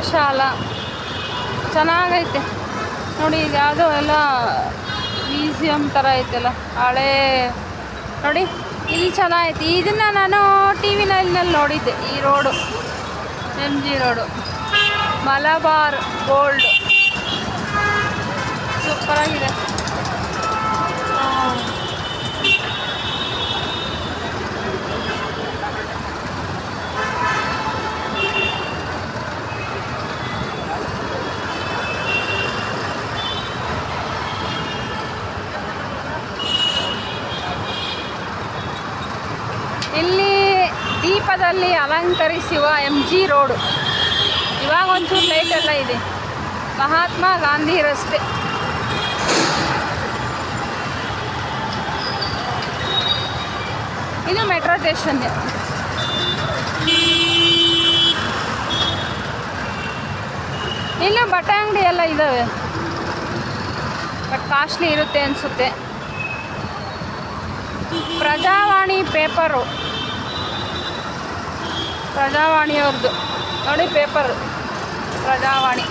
ಚಿತ್ರಶಾಲಾ ಚೆನ್ನಾಗೈತೆ. ನೋಡಿ ಇದು ಯಾವುದೋ ಎಲ್ಲ ಮ್ಯೂಸಿಯಂ ಥರ ಐತಲ್ಲ, ಹಳೇ ನೋಡಿ, ಇಲ್ಲಿ ಚೆನ್ನಾಗೈತೆ. ಇದನ್ನು ನಾನು ಟಿ ವಿ ನೈನ್ನಲ್ಲಿ ನೋಡಿದ್ದೆ, ಈ road M G road. Malabar gold. ಇಲ್ಲಿ ದೀಪದಲ್ಲಿ ಅಲಂಕರಿಸುವ ಎಂ ಜಿ ರೋಡು ಇವಾಗ ಒಂಚೂರು ಲೈಟ್ ಎಲ್ಲ ಇದೆ. ಮಹಾತ್ಮ ಗಾಂಧಿ ರಸ್ತೆ. ಇದು ಮೆಟ್ರೋ ಸ್ಟೇಷನ್. ಇಲ್ಲೂ ಬಟ್ಟೆ ಅಂಗಡಿ ಎಲ್ಲ ಇದ್ದಾವೆ ಬಟ್ ಕಾಸ್ಟ್ಲಿ ಇರುತ್ತೆ ಅನಿಸುತ್ತೆ. ಪ್ರಜಾವಾಣಿ ಪೇಪರು. ಪ್ರಜಾವಾಣಿಯವ್ರದ್ದು ನೋಡಿ ಪೇಪರ್. ಪ್ರಜಾವಾಣಿ.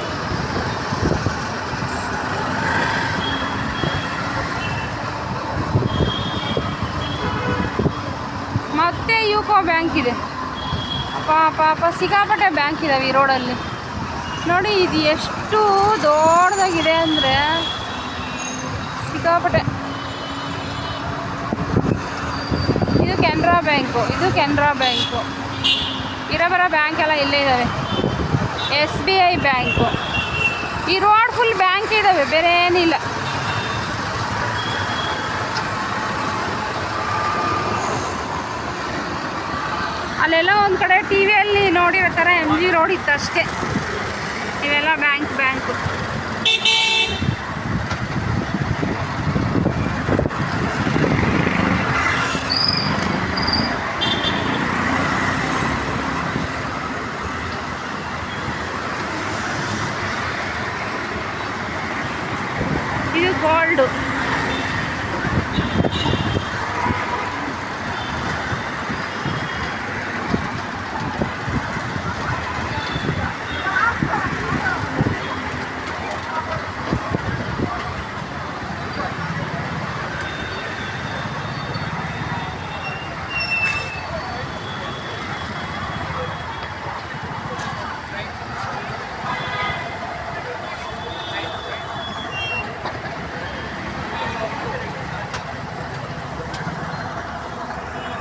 ಮತ್ತೆ ಯುಕೋ ಬ್ಯಾಂಕ್ ಇದೆ. ಪಾಪ ಸಿಕ್ಕಾಪಟ್ಟೆ ಬ್ಯಾಂಕ್ ಇದಾವೆ ಈ ರೋಡಲ್ಲಿ. ನೋಡಿ ಇದು ಎಷ್ಟು ದೊಡ್ಡದಾಗಿದೆ ಅಂದರೆ ಸಿಕ್ಕಾಪಟ್ಟೆ ಇದು ಕೆನರಾ ಬ್ಯಾಂಕು. ಇದು ಕೆನರಾ ಬ್ಯಾಂಕು. ಇರೋ ಬರೋ ಬ್ಯಾಂಕ್ ಎಲ್ಲ ಇಲ್ಲೇ ಇದ್ದಾವೆ ಎಸ್ ಬಿ ಐ ಬ್ಯಾಂಕು. ಈ ರೋಡ್ ಫುಲ್ ಬ್ಯಾಂಕ್ ಇದ್ದಾವೆ ಬೇರೆ ಏನಿಲ್ಲ ಅಲ್ಲೆಲ್ಲ ಒಂದು ಕಡೆ ಟಿ ವಿಯಲ್ಲಿ ನೋಡಿರೋ ಥರ ಎಂ ಜಿ ರೋಡ್ ಇತ್ತು ಅಷ್ಟೇ ಇವೆಲ್ಲ ಬ್ಯಾಂಕ್, ಬ್ಯಾಂಕು. you called